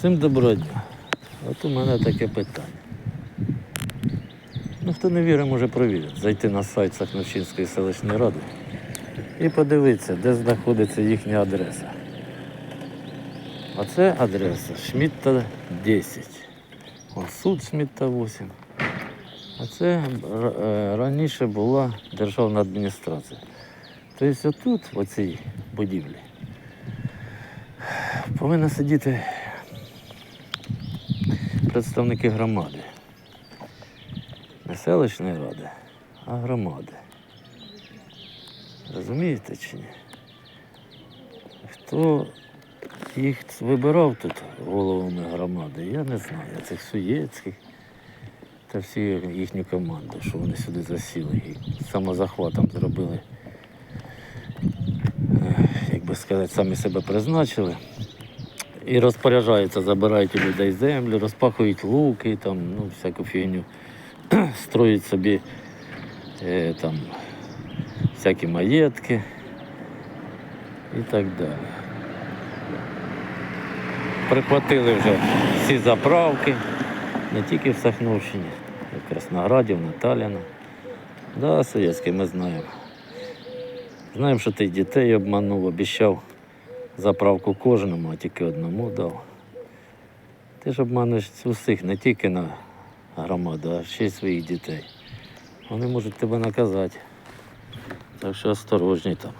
Всім доброго. От у мене таке питання. Ну, хто не вірить, може провірити. Зайти на сайт Сахновщинської селищної ради і подивитися, де знаходиться їхня адреса. А це адреса Шмітта 10. О, суд Шмітта 8. А це раніше була державна адміністрація. Тобто отут, в оцій будівлі, повинна сидіти представники громади. Не селищної ради, а громади. Розумієте чи ні? Хто їх вибирав тут головами громади, я не знаю. Цих Суєцьких та всі їхню команду, що вони сюди засіли і самозахватом зробили, е, як би сказати, самі себе призначили. І розпоряджаються, забирають людей землю, розпахують луки, там, ну, всяку фігню, строять собі е, там, всякі маєтки і так далі. Прихватили вже всі заправки, не тільки в Сахновщині, в Краснограді, в Наталіна. Да, Соєцький ми знаємо. Знаємо, що ти дітей обманув, обіцяв заправку кожному, а тільки одному дав. Ти ж обманеш усіх, не тільки на громаду, а ще й своїх дітей. Вони можуть тебе наказати. Так що осторожні там.